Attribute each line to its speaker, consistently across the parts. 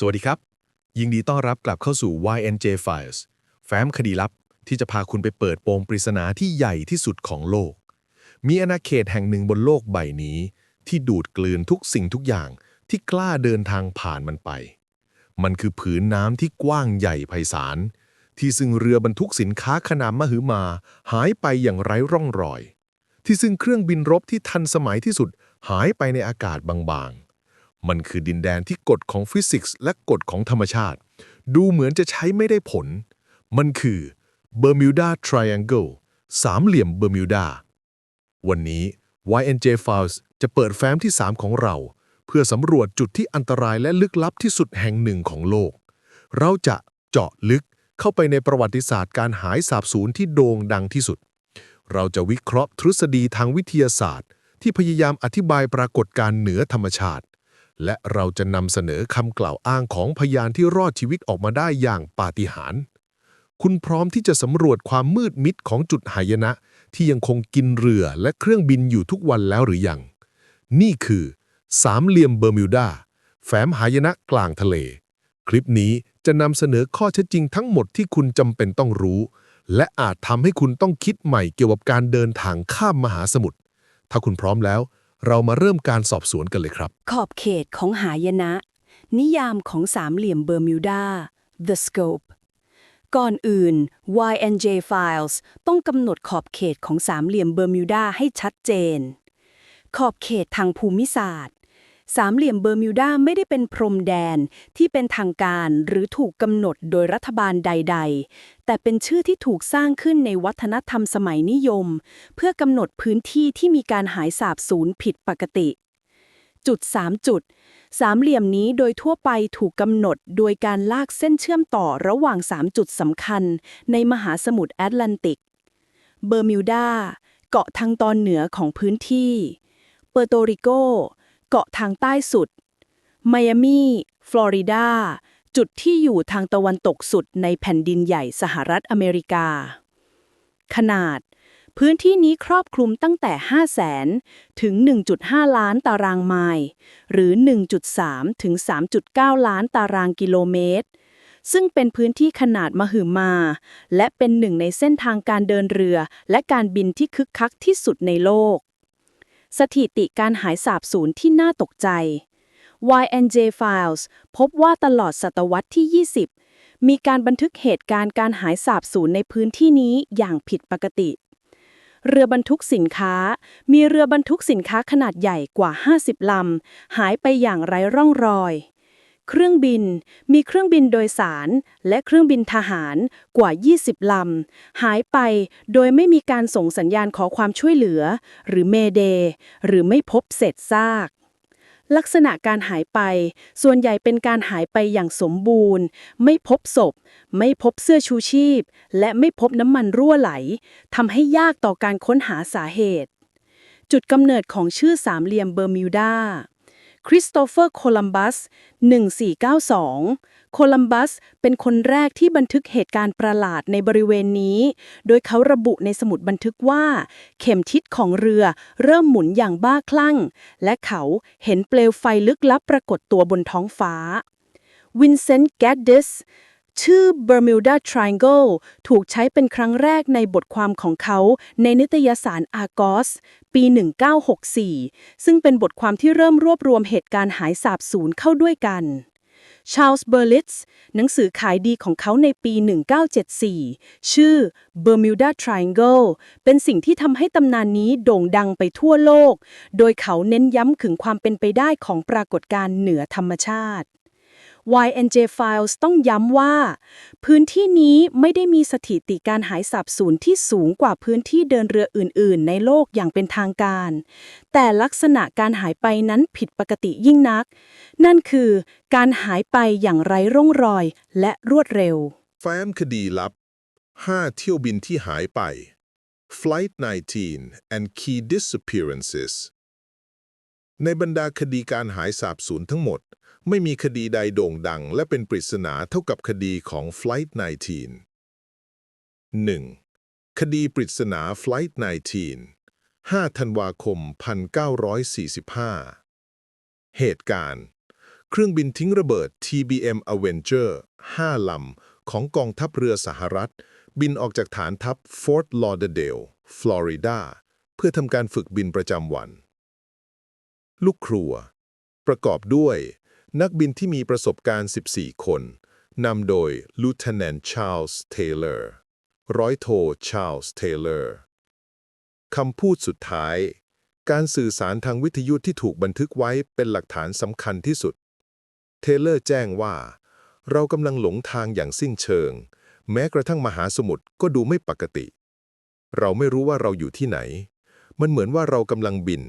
Speaker 1: สวัสดีครับ ยินดีต้อนรับกลับเข้าสู่ YNJ Files แฟ้มคดีลับที่จะพาคุณไปเปิดโปงปริศนาที่ใหญ่ที่สุดของโลก มีอาณาเขตแห่งหนึ่งบนโลกใบนี้ ที่ดูดกลืนทุกสิ่งทุกอย่างที่กล้าเดินทางผ่านมันไป มันคือผืนน้ำที่กว้างใหญ่ไพศาล ที่ซึ่งเรือบรรทุกสินค้าขนาดมหึมา หายไปอย่างไร้ร่องรอย ที่ซึ่งเครื่องบินรบที่ทันสมัยที่สุดหายไปในอากาศบางๆ มันคือดินแดนที่กฎของฟิสิกส์และกฎของธรรมชาติ ดูเหมือนจะใช้ไม่ได้ผล มันคือ Bermuda Triangle สามเหลี่ยมเบอร์มิวดา วันนี้ YNJ Files จะเปิดแฟ้มที่ 3 ของเรา เพื่อสำรวจจุดที่อันตรายและลึกลับที่สุดแห่งหนึ่งของโลก เราจะเจาะลึกเข้าไปในประวัติศาสตร์การหายสาบสูญที่โด่งดังที่สุด เราจะวิเคราะห์ทฤษฎีทางวิทยาศาสตร์ ที่พยายามอธิบายปรากฏการณ์เหนือธรรมชาติ และเราจะนำเสนอคำกล่าวอ้างของพยานที่รอดชีวิตออกมาได้อย่างปาฏิหาริย์คุณพร้อมที่จะสำรวจความมืดมิดของจุดหายนะ ที่ยังคงกินเรือและเครื่องบินอยู่ทุกวันแล้วหรือยัง นี่คือ สามเหลี่ยมเบอร์มิวดาแฟ้มหายนะกลางทะเล คลิปนี้จะนำเสนอข้อเท็จจริงทั้งหมดที่คุณจำเป็นต้องรู้ และอาจทำให้คุณต้องคิดใหม่เกี่ยวกับการเดินทางข้ามมหาสมุทรถ้าคุณพร้อมแล้ว เรามาเริ่มการสอบสวนกันเลยครับ
Speaker 2: ขอบเขตของหายนะ นิยามของสามเหลี่ยมเบอร์มิวดา The Scope ก่อนอื่น YNJ Files ต้องกำหนดขอบเขตของสามเหลี่ยมเบอร์มิวดาให้ชัดเจน ขอบเขตทางภูมิศาสตร์ สามเหลี่ยมเบอร์มิวดาไม่ได้เป็นพรมแดนที่เป็นทางการหรือถูกกำหนดโดยรัฐบาลใด ๆ แต่เป็นชื่อที่ถูกสร้างขึ้นในวัฒนธรรมสมัยนิยม เพื่อกำหนดพื้นที่ที่มีการหายสาบสูญผิดปกติ จุด 3 จุด สามเหลี่ยมนี้โดยทั่วไปถูกกำหนดโดยการลากเส้นเชื่อมต่อระหว่าง 3 จุดสำคัญ ในมหาสมุทรแอตแลนติก เบอร์มิวดาเกาะทางตอนเหนือของพื้นที่ เปอร์โตริโก เกาะทางใต้สุด ไมอามี ฟลอริดา จุดที่อยู่ทางตะวันตกสุดในแผ่นดินใหญ่สหรัฐอเมริกา ขนาด พื้นที่นี้ครอบคลุมตั้งแต่ 5 0 0แสนถึง 1.5 ล้านตารางไมล์หรือ 1.3 ถึง 3.9 ล้านตารางกิโลเมตรซึ่งเป็นพื้นที่ขนาดมหึมา และเป็นหนึ่งในเส้นทางการเดินเรือ และการบินที่คึกคักที่สุดในโลก สถิติการหายสาบสูญที่น่าตกใจ YNJ Files พบว่าตลอดศตวรรษที่ 20 มีการบันทึกเหตุการณ์การหายสาบสูญในพื้นที่นี้อย่างผิดปกติ เรือบรรทุกสินค้า มีเรือบรรทุกสินค้าขนาดใหญ่กว่า 50 ลำ หายไปอย่างไร้ร่องรอย เครื่องบิน มีเครื่องบินโดยสาร และเครื่องบินทหารกว่า 20 ลำ หายไปโดยไม่มีการส่งสัญญาณขอความช่วยเหลือ หรือเมเด หรือไม่พบเศษซากลักษณะการหายไป ส่วนใหญ่เป็นการหายไปอย่างสมบูรณ์ ไม่พบศพ ไม่พบเสื้อชูชีพ และไม่พบน้ำมันรั่วไหลทำให้ยากต่อการค้นหาสาเหตุ จุดกำเนิดของชื่อสามเหลี่ยมเบอร์มิวดา คริสโตเฟอร์โคลัมบัส 1492 โคลัมบัสเป็นคนแรกที่บันทึกเหตุการณ์ประหลาดในบริเวณนี้ โดยเขาระบุในสมุดบันทึกว่า เข็มทิศของเรือเริ่มหมุนอย่างบ้าคลั่ง และเขาเห็นเปลวไฟลึกลับปรากฏตัวบนท้องฟ้า วินเซนต์แกดดิส ชื่อ Bermuda Triangle ถูกใช้เป็นครั้งแรกในบทความของเขาในนิตยสาร Argos ปี 1964 ซึ่งเป็นบทความที่เริ่มรวบรวมเหตุการณ์หายสาบสูญเข้าด้วยกันชา r ลส์เบอร์ลิตส์หนังสือขายดีของเขาในปี 1974 ชื่อ Bermuda Triangle เป็นสิ่งที่ทำให้ตำนานนี้โด่งดังไปทั่วโลก โดยเขาเน้นย้ำถึงความเป็นไปได้ของปรากฏการณ์เหนือธรรมชาติ YNJ Files ต้องย้ำว่า พื้นที่นี้ไม่ได้มีสถิติการหายสาบสูญที่สูงกว่าพื้นที่เดินเรืออื่น ๆ ในโลกอย่างเป็นทางการ แต่ลักษณะการหายไปนั้นผิดปกติยิ่งนัก นั่นคือการหายไปอย่างไร้ร่องรอยและรวดเร็ว
Speaker 3: แฟ้มคดีลับ 5 เที่ยวบินที่หายไป Flight 19 and Key Disappearances ในบรรดาคดีการหายสาบสูญทั้งหมด ไม่มีคดีใดโด่งดังและเป็นปริศนาเท่ากับคดีของ Flight 19 1. คดีปริศนา Flight 19 5 ธันวาคม 1945 เหตุการณ์
Speaker 1: เครื่องบินทิ้งระเบิด TBM Avenger 5 ลำ ของกองทัพเรือสหรัฐ บินออกจากฐานทัพ Fort Lauderdale ฟลอริดา เพื่อทำการฝึกบินประจำวัน ลูกครัว ประกอบด้วย นักบินที่มีประสบการณ์ 14 คน นำโดย Lieutenant Charles Taylor ร้อยโท Charles Taylor คำพูดสุดท้าย การสื่อสารทางวิทยุที่ถูกบันทึกไว้เป็นหลักฐานสำคัญที่สุด เทเลอร์แจ้งว่า เรากำลังหลงทางอย่างสิ้นเชิง แม้กระทั่งมหาสมุทรก็ดูไม่ปกติ เราไม่รู้ว่าเราอยู่ที่ไหน มันเหมือนว่าเรากำลังบิน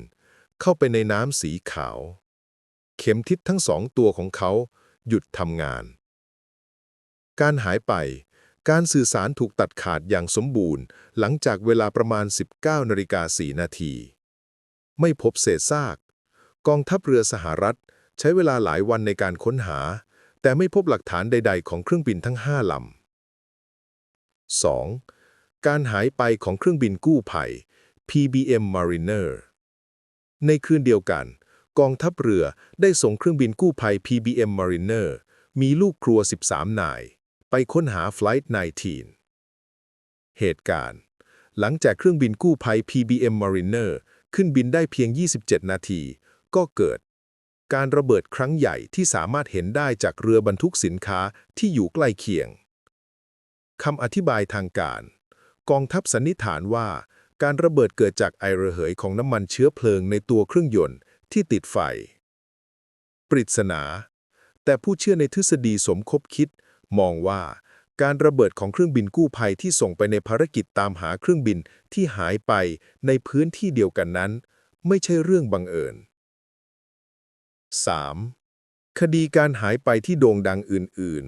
Speaker 1: เข้าไปในน้ำสีขาว เข็มทิศทั้งสองตัวของเขาหยุดทำงาน การหายไป การสื่อสารถูกตัดขาดอย่างสมบูรณ์ หลังจากเวลาประมาณ 19นาฬิกา4นาที ไม่พบเศษซาก กองทัพเรือสหรัฐใช้เวลาหลายวันในการค้นหา แต่ไม่พบหลักฐานใด ๆ ของเครื่องบินทั้ง5ลำ 2. การหายไปของเครื่องบินกู้ภัย PBM Mariner ในคืนเดียวกัน กองทัพเรือได้ส่งเครื่องบินกู้ภัย PBM Mariner มีลูกครัว 13 นาย ไปค้นหา Flight 19 เหตุการณ์ หลังจากเครื่องบินกู้ภัย PBM Mariner ขึ้นบินได้เพียง 27 นาที ก็เกิด การระเบิดครั้งใหญ่ที่สามารถเห็นได้จากเรือบรรทุกสินค้าที่อยู่ใกล้เคียงคำอธิบายทางการ กองทัพสันนิษฐานว่า การระเบิดเกิดจากไอระเหยของน้ำมันเชื้อเพลิงในตัวเครื่องยนต์ที่ติดไฟ ปริศนา แต่ผู้เชื่อในทฤษฎีสมคบคิด มองว่าการระเบิดของเครื่องบินกู้ภัยที่ส่งไปในภารกิจตามหาเครื่องบินที่หายไปในพื้นที่เดียวกันนั้น ไม่ใช่เรื่องบังเอิญ 3. คดีการหายไปที่โด่งดังอื่น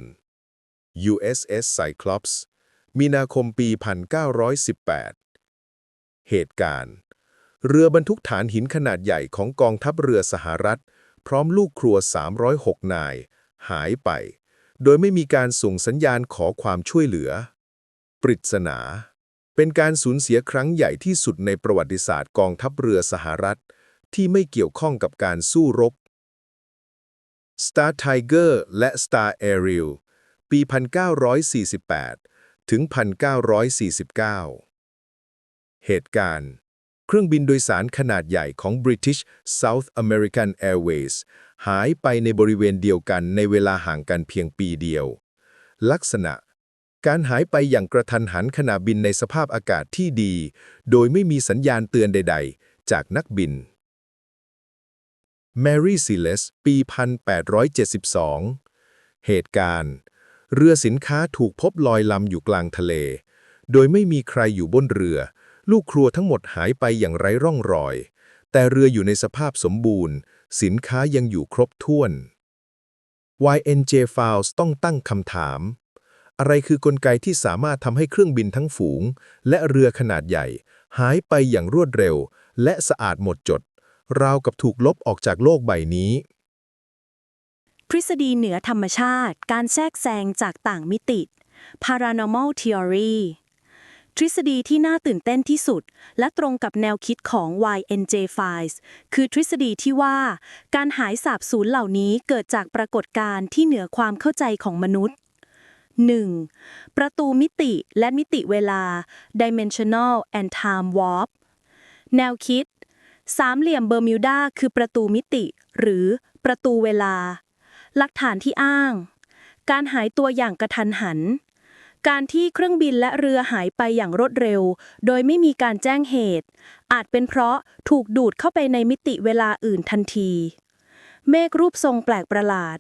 Speaker 1: ๆ USS Cyclops มีนาคมปี 1918 เหตุการณ์ เรือบรรทุกฐานหินขนาดใหญ่ของกองทัพเรือสหรัฐ พร้อมลูกครัว 306 นาย หายไป โดยไม่มีการส่งสัญญาณขอความช่วยเหลือ ปริศนา เป็นการสูญเสียครั้งใหญ่ที่สุดในประวัติศาสตร์กองทัพเรือสหรัฐ ที่ไม่เกี่ยวข้องกับการสู้รบ Star Tiger และ Star Ariel ปี 1948 ถึง 1949 เหตุการณ์ เครื่องบินโดยสารขนาดใหญ่ของ British South American Airways หายไปในบริเวณเดียวกันในเวลาห่างกันเพียงปีเดียว ลักษณะ การหายไปอย่างกระทันหันขณะบินในสภาพอากาศที่ดี โดยไม่มีสัญญาณเตือนใด ๆ จากนักบิน Mary Celeste ปี 1872 เหตุการณ์ เรือสินค้าถูกพบลอยลำอยู่กลางทะเล โดยไม่มีใครอยู่บนเรือ ลูกครัวทั้งหมดหายไปอย่างไร้ร่องรอย แต่เรืออยู่ในสภาพสมบูรณ์ สินค้ายังอยู่ครบถ้วน YNJ Files ต้องตั้งคำถาม อะไรคือกลไกที่สามารถทำให้เครื่องบินทั้งฝูง และเรือขนาดใหญ่ หายไปอย่างรวดเร็ว และสะอาดหมดจด ราวกับถูกลบออกจากโลกใบนี้
Speaker 2: ทฤษฎีเหนือธรรมชาติ การแทรกแซงจากต่างมิติ paranormal theory ทฤษฎีที่น่าตื่นเต้นที่สุด และตรงกับแนวคิดของ YNJ Files คือทฤษฎีที่ว่า การหายสาบสูญเหล่านี้เกิดจากปรากฏการณ์ที่เหนือความเข้าใจของมนุษย์ 1. ประตูมิติและมิติเวลา dimensional and time warp แนวคิด สามเหลี่ยมเบอร์มิวดาคือประตูมิติ หรือประตูเวลา หลักฐานที่อ้าง การหายตัวอย่างกระทันหัน การที่เครื่องบินและเรือหายไปอย่างรวดเร็ว โดยไม่มีการแจ้งเหตุ อาจเป็นเพราะถูกดูดเข้าไปในมิติเวลาอื่นทันที เมฆรูปทรงแปลกประหลาด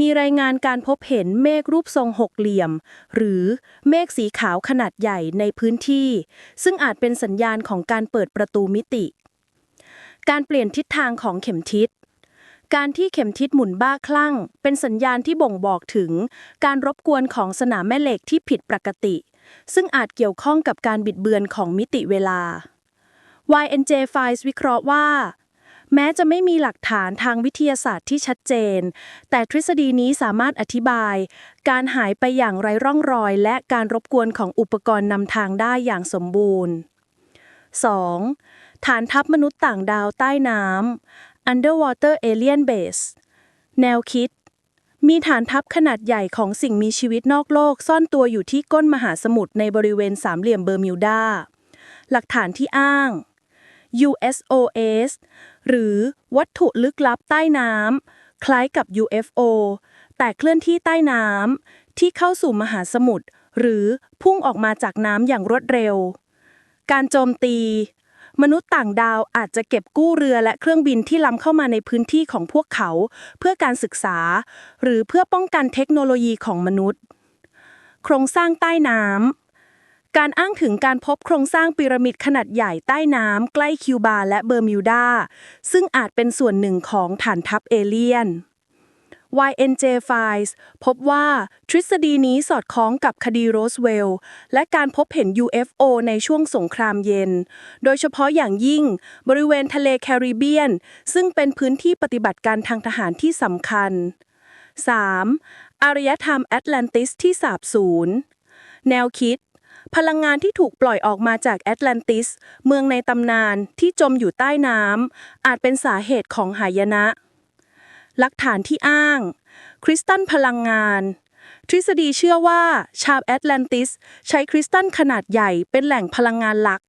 Speaker 2: มีรายงานการพบเห็นเมฆรูปทรงหกเหลี่ยม หรือเมฆสีขาวขนาดใหญ่ในพื้นที่ ซึ่งอาจเป็นสัญญาณของการเปิดประตูมิติ การเปลี่ยนทิศทางของเข็มทิศ การที่เข็มทิศหมุนบ้าคลั่ง เป็นสัญญาณที่บ่งบอกถึง การรบกวนของสนามแม่เหล็กที่ผิดปกติ ซึ่งอาจเกี่ยวข้องกับการบิดเบือนของมิติเวลา YNJ Files วิเคราะห์ว่า แม้จะไม่มีหลักฐานทางวิทยาศาสตร์ที่ชัดเจน แต่ทฤษฎีนี้สามารถอธิบาย การหายไปอย่างไร้ร่องรอย และการรบกวนของอุปกรณ์นำทางได้อย่างสมบูรณ์ 2. ฐานทัพมนุษย์ต่างดาวใต้น้ำ Underwater Alien Base แนวคิด มีฐานทัพขนาดใหญ่ของสิ่งมีชีวิตนอกโลกซ่อนตัวอยู่ที่ก้นมหาสมุทรในบริเวณสามเหลี่ยมเบอร์มิวดา หลักฐานที่อ้าง USOS หรือวัตถุลึกลับใต้น้ำคล้ายกับ UFO แต่เคลื่อนที่ใต้น้ำที่เข้าสู่มหาสมุทรหรือพุ่งออกมาจากน้ำอย่างรวดเร็ว การโจมตี มนุษย์ต่างดาวอาจจะเก็บกู้เรือและเครื่องบินที่ล้ำเข้ามาในพื้นที่ของพวกเขา เพื่อการศึกษา หรือเพื่อป้องกันเทคโนโลยีของมนุษย์ โครงสร้างใต้น้ำการอ้างถึงการพบโครงสร้างพีระมิดขนาดใหญ่ใต้น้ำใกล้คิวบาและเบอร์มิวดาซึ่งอาจเป็นส่วนหนึ่งของฐานทัพเอเลียน YNJ Files พบว่าทฤษฎีนี้สอดคล้องกับคดีโรสเวลล์และการพบเห็น UFO ในช่วงสงครามเย็น โดยเฉพาะอย่างยิ่ง บริเวณทะเลแคริบเบียน ซึ่งเป็นพื้นที่ปฏิบัติการทางทหารที่สำคัญ 3. อารยธรรมแอตแลนติสที่สาบสูญ แนวคิด พลังงานที่ถูกปล่อยออกมาจากแอตแลนติส เมืองในตำนานที่จมอยู่ใต้น้ำอาจเป็นสาเหตุของหายนะ หลักฐานที่อ้าง คริสตัลพลังงาน ทฤษฎีเชื่อว่า ชาวแอตแลนติส ใช้คริสตัลขนาดใหญ่เป็นแหล่งพลังงานหลัก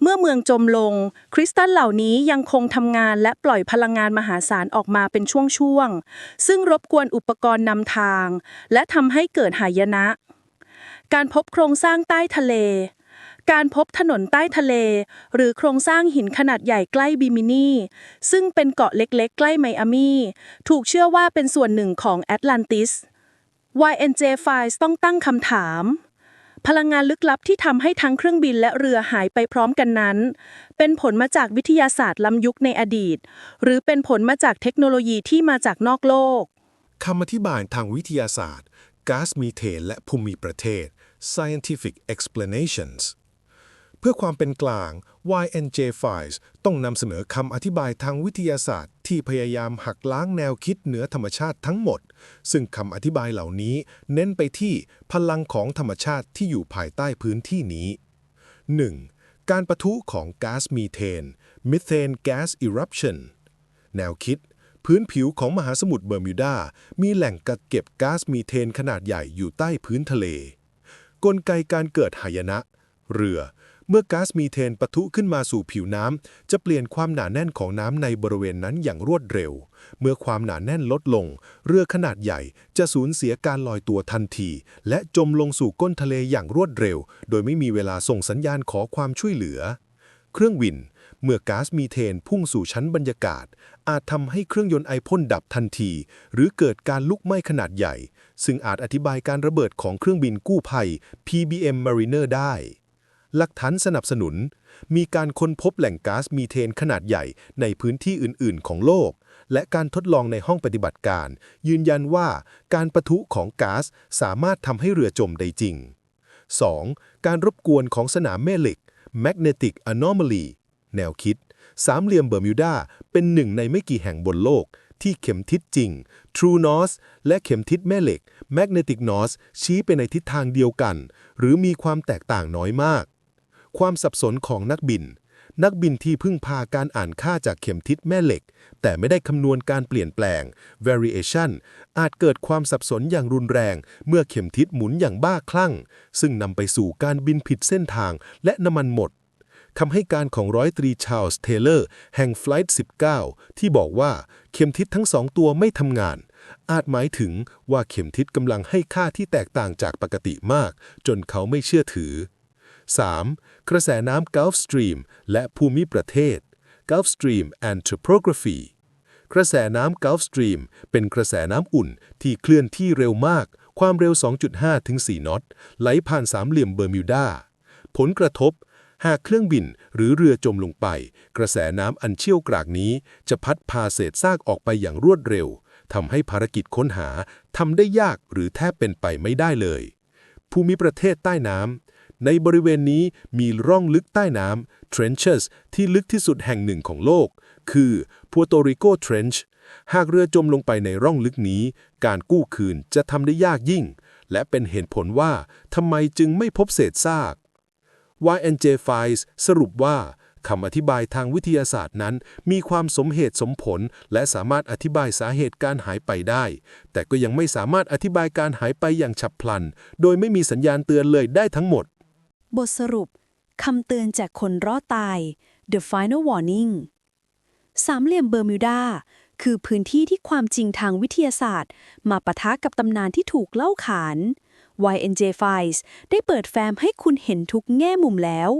Speaker 2: เมื่อเมืองจมลง คริสตัลเหล่านี้ยังคงทำงานและปล่อยพลังงานมหาศาลออกมาเป็นช่วงๆ ซึ่งรบกวนอุปกรณ์นำทาง และทำให้เกิดหายนะ การพบโครงสร้างใต้ทะเล การพบถนนใต้ทะเล หรือโครงสร้างหินขนาดใหญ่ใกล้บิมินีซึ่งเป็นเกาะเล็กๆ ใกล้ไมอามีถูกเชื่อว่าเป็นส่วนหนึ่งของแอตแลนติส YNJ Files ต้องตั้งคำถาม พลังงานลึกลับที่ทำให้ทั้งเครื่องบินและเรือหายไปพร้อมกันนั้น เป็นผลมาจากวิทยาศาสตร์ล้ำยุคในอดีต หรือเป็นผลมาจากเทคโนโลยีที่มาจากนอกโลก
Speaker 1: คำอธิบายทางวิทยาศาสตร์ก๊าซมีเทนและภูมิประเทศ scientific explanations พื่อความเป็นกลาง YNJ Files ต้องนำเสนอคำอธิบายทางวิทยาศาสตร์ ที่พยายามหักล้างแนวคิดเหนือธรรมชาติทั้งหมด ซึ่งคำอธิบายเหล่านี้ เน้นไปที่พลังของธรรมชาติที่อยู่ภายใต้พื้นที่นี้ 1. การปะทุของก๊าซมีเทน methane gas eruption แนวคิด พื้นผิวของมหาสมุทรเบอร์มิวดา มีแหล่งกักเก็บก๊าซมีเทนขนาดใหญ่อยู่ใต้พื้นทะเล กลไกการเกิดหายนะ เรือ เมื่อก๊าซมีเทนปะทุขึ้นมาสู่ผิวน้ำ จะเปลี่ยนความหนาแน่นของน้ำในบริเวณนั้นอย่างรวดเร็ว เมื่อความหนาแน่นลดลง เรือขนาดใหญ่จะสูญเสียการลอยตัวทันที และจมลงสู่ก้นทะเลอย่างรวดเร็ว โดยไม่มีเวลาส่งสัญญาณขอความช่วยเหลือ เครื่องวิน เมื่อก๊าซมีเทนพุ่งสู่ชั้นบรรยากาศ อาจทำให้เครื่องยนต์ไอพ่นดับทันที หรือเกิดการลุกไหม้ขนาดใหญ่ ซึ่งอาจอธิบายการระเบิดของเครื่องบินกู้ภัย PBM Mariner ได้ หลักฐานสนับสนุน มีการค้นพบแหล่งก๊าซมีเทนขนาดใหญ่ในพื้นที่อื่น ๆ ของโลก และการทดลองในห้องปฏิบัติการ ยืนยันว่าการปะทุของก๊าซสามารถทำให้เรือจมได้จริง 2. การรบกวนของสนามแม่เหล็ก magnetic anomaly แนวคิด สามเหลี่ยมเบอร์มิวดาเป็นหนึ่งในไม่กี่แห่งบนโลก ที่เข็มทิศจริง True North และเข็มทิศแม่เหล็ก Magnetic North ชี้ไปในทิศทางเดียวกัน หรือมีความแตกต่างน้อยมาก ความสับสนของนักบิน นักบินที่พึ่งพาการอ่านค่าจากเข็มทิศแม่เหล็ก แต่ไม่ได้คำนวณการเปลี่ยนแปลง variation อาจเกิดความสับสนอย่างรุนแรง เมื่อเข็มทิศหมุนอย่างบ้าคลั่ง ซึ่งนำไปสู่การบินผิดเส้นทางและน้ำมันหมดคำให้การของร้อยตรีชาลส์เทเลอร์แห่ง Flight 19 ที่บอกว่าเข็มทิศทั้งสองตัวไม่ทำงาน อาจหมายถึงว่าเข็มทิศกำลังให้ค่าที่แตกต่างจากปกติมาก จนเขาไม่เชื่อถือ 3. กระแสน้ำ Gulf Stream และภูมิประเทศ Gulf Stream and Topography กระแสน้ำ Gulf Stream เป็นกระแสน้ำอุ่นที่เคลื่อนที่เร็วมาก ความเร็ว 2.5 ถึง 4 นอต ไหลผ่านสามเหลี่ยมเบอร์มิวดา ผลกระทบ หากเครื่องบินหรือเรือจมลงไป กระแสน้ำอันเชี่ยวกรากนี้ จะพัดพาเศษซากออกไปอย่างรวดเร็วทำให้ภารกิจค้นหาทำได้ยากหรือแทบเป็นไปไม่ได้เลย ภูมิประเทศใต้น้ำ ในบริเวณนี้มีร่องลึกใต้น้ำ trenches ที่ลึกที่สุดแห่งหนึ่งของโลก คือ Puerto Rico Trench หากเรือจมลงไปในร่องลึกนี้ การกู้คืนจะทำได้ยากยิ่ง และเป็นเหตุผลว่าทำไมจึงไม่พบเศษซาก YNJ Files สรุปว่าคำอธิบายทางวิทยาศาสตร์นั้น มีความสมเหตุสมผล และสามารถอธิบายสาเหตุการหายไปได้ แต่ก็ยังไม่สามารถอธิบายการหายไปอย่างฉับพลัน โดยไม่มีสัญญาณเตือนเลยได้ทั้งหมด
Speaker 2: บทสรุปคำเตือนจากคนรอดตาย The Final Warning สามเหลี่ยมเบอร์มิวดา คือพื้นที่ที่ความจริงทางวิทยาศาสตร์ มาปะทะกับตำนานที่ถูกเล่าขาน YNJ Files ได้เปิดแฟ้มให้คุณเห็นทุกแง่มุมแล้ว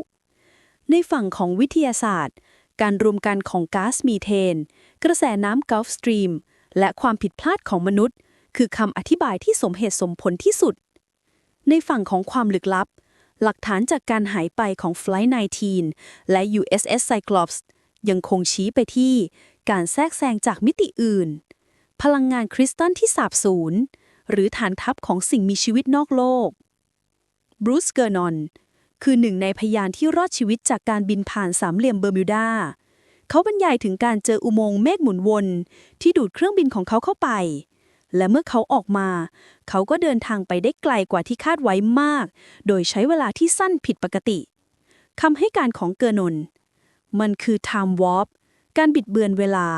Speaker 2: ในฝั่งของวิทยาศาสตร์ การรวมกันของก๊าซมีเทน กระแสน้ำ Gulf Stream และความผิดพลาดของมนุษย์ คือคำอธิบายที่สมเหตุสมผลที่สุด ในฝั่งของความลึกลับ หลักฐานจากการหายไปของ Flight 19 และ USS Cyclops ยังคงชี้ไปที่การแทรกแซงจากมิติอื่น พลังงานคริสตัลที่สาบสูญ หรือฐานทัพของสิ่งมีชีวิตนอกโลก บรูซ เกอร์นอน คือหนึ่งในพยานที่รอดชีวิตจากการบินผ่านสามเหลี่ยมเบอร์มิวดา เขาบรรยายถึงการเจออุโมงค์เมฆหมุนวน ที่ดูดเครื่องบินของเขาเข้าไป และเมื่อเขาออกมา เขาก็เดินทางไปได้ไกลกว่าที่คาดไว้มาก โดยใช้เวลาที่สั้นผิดปกติคำให้การของเกอร์นน มันคือ time warp การบิดเบือนเวลา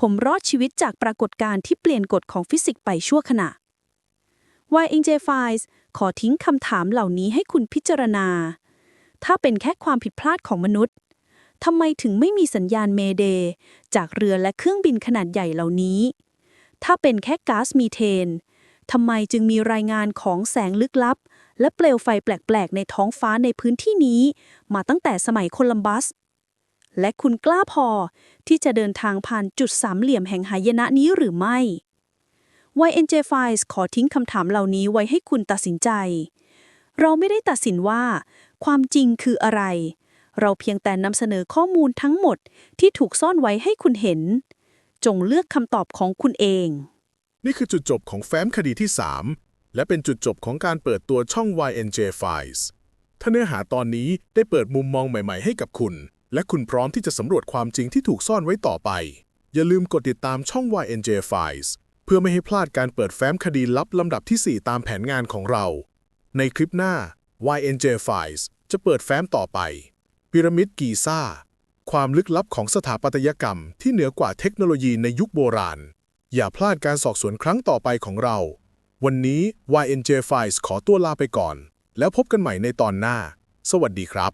Speaker 2: ผมรอดชีวิตจากปรากฏการณ์ที่เปลี่ยนกฎของฟิสิกส์ไปชั่วขณะ YNJ Files ขอทิ้งคำถามเหล่านี้ให้คุณพิจารณา ถ้าเป็นแค่ความผิดพลาดของมนุษย์ทำไมถึงไม่มีสัญญาณเมเด จากเรือและเครื่องบินขนาดใหญ่เหล่านี้ ถ้าเป็นแค่ก๊าซมีเทนทำไมจึงมีรายงานของแสงลึกลับ และเปลวไฟแปลก ๆ ในท้องฟ้าในพื้นที่นี้ มาตั้งแต่สมัยโคลัมบัส และคุณกล้าพอที่จะเดินทางผ่านจุดสามเหลี่ยมแห่งหายนะนี้หรือไม่ YNJ Files ขอทิ้งคำถามเหล่านี้ไว้ให้คุณตัดสินใจ เราไม่ได้ตัดสินว่า ความจริงคืออะไร เราเพียงแต่นำเสนอข้อมูลทั้งหมดที่ถูกซ่อนไว้ให้คุณเห็น จงเลือกคำตอบของคุณเอง
Speaker 4: นี่คือจุดจบของแฟ้มคดีที่ 3 และเป็นจุดจบของการเปิดตัวช่อง YNJ Files ถ้าเนื้อหาตอนนี้ได้เปิดมุมมองใหม่ ๆ ให้กับคุณ และคุณพร้อมที่จะสำรวจความจริงที่ถูกซ่อนไว้ต่อไป อย่าลืมกดติดตามช่อง YNJ Files เพื่อไม่ให้พลาดการเปิดแฟ้มคดีลับลำดับที่ 4 ตามแผนงานของเรา ในคลิปหน้า YNJ Files จะเปิดแฟ้มต่อไป พีระมิดกีซ่า ความลึกลับของสถาปัตยกรรมที่เหนือกว่าเทคโนโลยีในยุคโบราณ อย่าพลาดการสอบสวนครั้งต่อไปของเรา วันนี้ YNJ Files ขอตัวลาไปก่อน แล้วพบกันใหม่ในตอนหน้า สวัสดีครับ